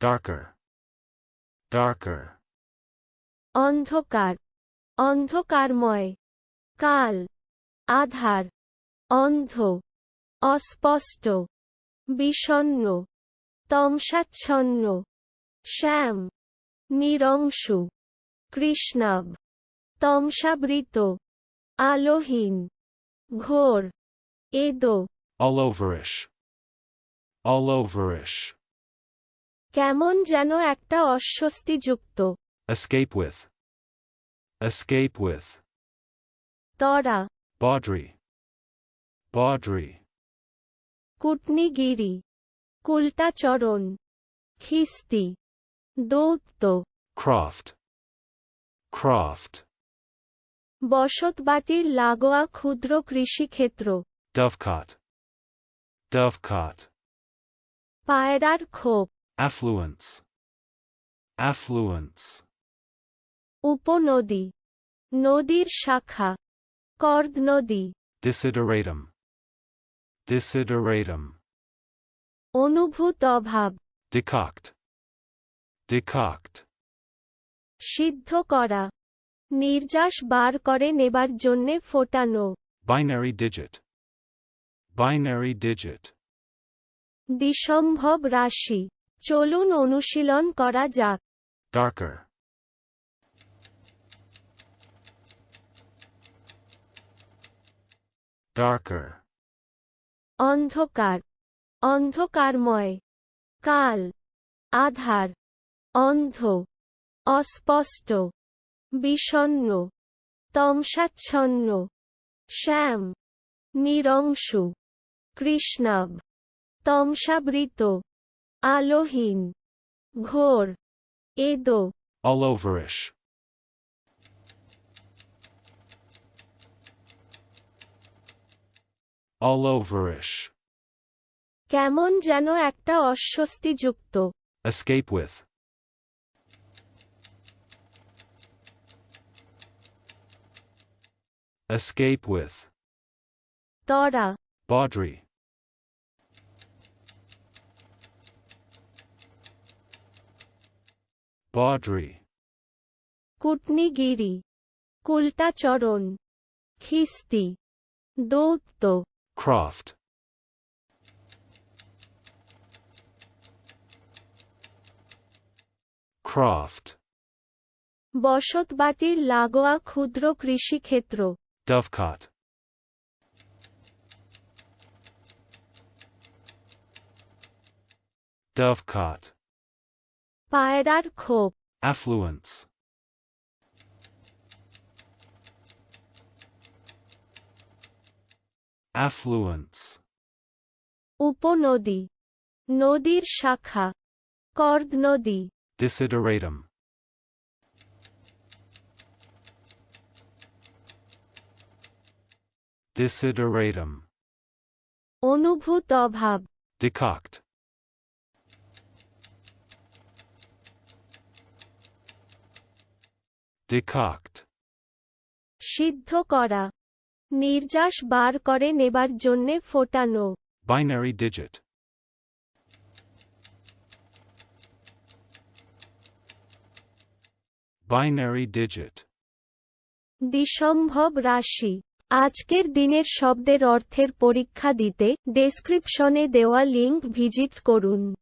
darker, darker, অন্ধকার অন্ধকারময় কাল আধার অন্ধ অস্পষ্ট বিষণ্ন তমসাচ্ছন্ন শ্যাম নিরংশু কৃষ্ণাব তমসাবৃত আলোহীন ঘোর এদো। All overish, all overish, কেমন যেন একটা অস্বস্তিযুক্ত। Escape with, escape with, তরা। Baudry, Baudry, কূটনিগিরি। কুলটাচরণ খিস্তি। দৌত্য। Croft, Croft, বসতবাটির লাগোয়া ক্ষুদ্র কৃষিক্ষেত্র। Dovecot, Dovecot, পায়রার ক্ষোভ affluence, affluence, উপনদী নদীর শাখা কর্দ নদী desideratum, desideratum, অনুভূত অভাব decoct, decoct, সিদ্ধ করা নির্যাস বার করে নেবার জন্যে ফোটানো binary digit, binary digit, দিসম্ভব রাশি চলুন অনুশীলন করা যাক। Darker, darker, অন্ধকার। অন্ধকারময়। কাল। আধার। অন্ধ। অস্পষ্ট। বিষণ্ন তমসাচ্ছন্ন। শ্যাম। নিরংশু কৃষ্ণাব। তমসাবৃত। আলোহীন ঘোর এদো all overish, all overish, কেমন যেন একটা অস্বস্তিযুক্ত escape with, escape with, তরা Baudry, Baudry, কূটনিগিরি কুলটাচরণ খিস্তি দৌত্য Croft, Croft, বসতবাটির লাগোয়া ক্ষুদ্র কৃষিক্ষেত্র। Dovecot, Dovecot, পায়রার ক্ষোভ affluence, affluence, উপনদী নদীর শাখা কর্দ নদী desideratum, desideratum, অনুভূত অভাব decoct, decoct, সিদ্ধ করা। নির্যাস বার করে নেবার জন্যে ফোটানো। Binary digit, binary digit, দিসম্ভব রাশি। আজকের দিনের শব্দের অর্থের পরীক্ষা দিতে ডেসক্রিপশনে দেওয়া লিংক ভিজিট করুন।